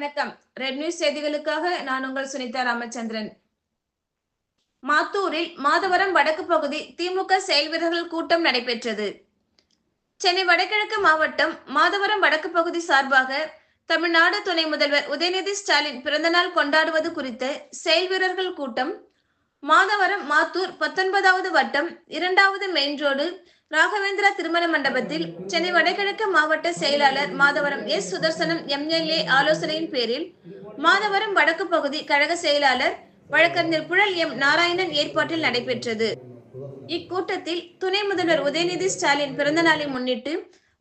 Red news செய்திகளுக்காக நான் உங்கள் சுனிதா ராமச்சந்திரன். மாத்தூரில் மாதவரம் வடக்கு பகுதி திமுக செயல் வீரர்கள் கூட்டம் நடைபெற்றது. சென்னை வடகிழக்கு மாவட்டம் மாதவரம் வடக்கு பகுதி சார்பாக தமிழ்நாடு துணை முதல்வர் உதயநிதி ஸ்டாலின் பிறந்தநாள் கொண்டாடுவது குறித்த செயல் வீரர்கள் கூட்டம். மாதவரம் மாத்தூர் பத்தொன்பதாவது வட்டம் இரண்டாவது மெயின் ரோடு ராகவேந்திரா திருமண மண்டபத்தில் சென்னை வடகிழக்கு மாவட்ட செயலாளர் மாதவரம் எஸ். சுதர்சனம் எம்எல்ஏ ஆலோசனையின் பேரில் மாதவரம் வடக்கு பகுதி கழக செயலாளர் வழக்கறிஞர் புழல் எம். நாராயணன் ஏற்பாட்டில் நடைபெற்றது. இக்கூட்டத்தில் துணை முதல்வர் உதயநிதி ஸ்டாலின் பிறந்த நாளை முன்னிட்டு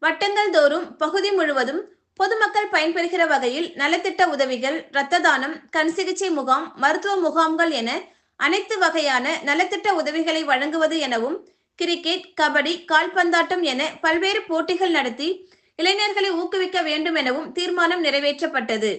வட்டங்கள் தோறும் பகுதி முழுவதும் பொதுமக்கள் பயன்பெறுகிற வகையில் நலத்திட்ட உதவிகள் இரத்த தானம் கண் சிகிச்சை முகாம் மருத்துவ முகாம்கள் என அனைத்து வகையான நலத்திட்ட உதவிகளை வழங்குவது எனவும் கிரிக்கெட் கபடி கால்பந்தாட்டம் என பல்வேறு போட்டிகள் நடத்தி இளைஞர்களை ஊக்குவிக்க வேண்டும் எனவும் தீர்மானம் நிறைவேற்றப்பட்டது.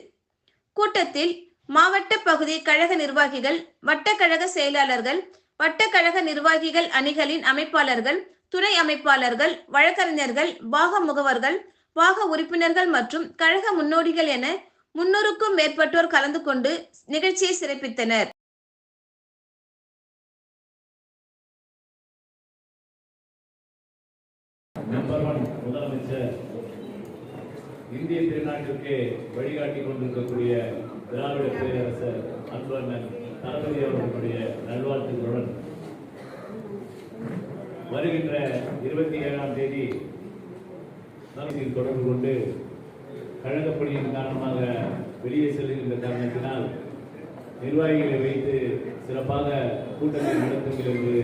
கூட்டத்தில் மாவட்ட பகுதி கழக நிர்வாகிகள் வட்டக்கழக செயலாளர்கள் வட்டக்கழக நிர்வாகிகள் அணிகளின் அமைப்பாளர்கள் துணை அமைப்பாளர்கள் வழக்கறிஞர்கள் பாக முகவர்கள் பாக உறுப்பினர்கள் மற்றும் கழக முன்னோடிகள் என முன்னூறுக்கும் மேற்பட்டோர் கலந்து கொண்டு நிகழ்ச்சியை சிறப்பித்தனர். நம்பர் ஒன் முதலமைச்சர் இந்திய திருநாட்டிற்கு வழிகாட்டி கொண்டிருக்கக்கூடிய திராவிட பேரரசர் அன்பண்ணன் தளபதி அவர்களுடைய நல்வாழ்த்துக்களுடன் வருகின்ற இருபத்தி ஏழாம் தேதி தலைமையில் தொடர்பு கொண்டு கழகப்பணியின் காரணமாக வெளியே செல்கின்ற காரணத்தினால் நிர்வாகிகளை வைத்து சிறப்பாக கூட்டத்தை நடத்துகிறது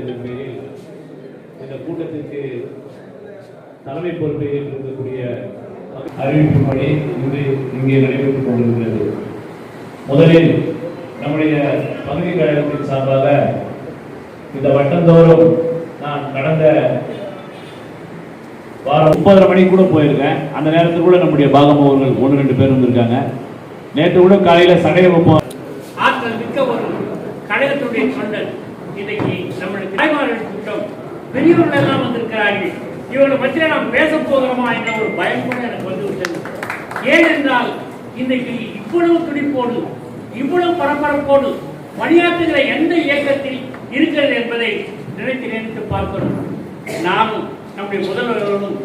என்று பேரில் தலைமை பொறுப்பை ஏற்றிருக்கக்கூடிய அறிவிப்புப்படி இன்று இங்கே நடைபெற்றுக் கொண்டிருக்கிறது. முதலில் நம்முடைய பகுதி கழகத்தின் சார்பாக இந்த வட்டந்தோறும் நான் கடந்த வாரம் முப்பதரை மணிக்கு கூட போயிருக்கேன். அந்த நேரத்தில் கூட நம்முடைய பாகமோகர்கள் ஒன்று ரெண்டு பேர் வந்திருக்காங்க. நேற்று கூட காலையில சடைய வைப்போம் ஆற்றல் மிக்க ஒரு கழகத்துடைய தொண்டர். இன்னைக்கு நம்மளுடைய தாய்மார்கள் கூட்டம் பெரியவர்கள் எல்லாம் வந்திருக்கிறார்கள். இவனை பற்றி நாம் பேச போகிறோமா என்ற ஒரு பயம் கூட எனக்கு வந்து விட்டது. ஏனென்றால் இன்றைக்கு இவ்வளவு துடிப்போடு இவ்வளவு பரபரப்போடு பணியாற்றுகிற எந்த இயக்கத்தில் இருக்கிறது என்பதை நினைத்து நினைத்து பார்க்கிறோம். நாமும் நம்முடைய முதல்வர்களும்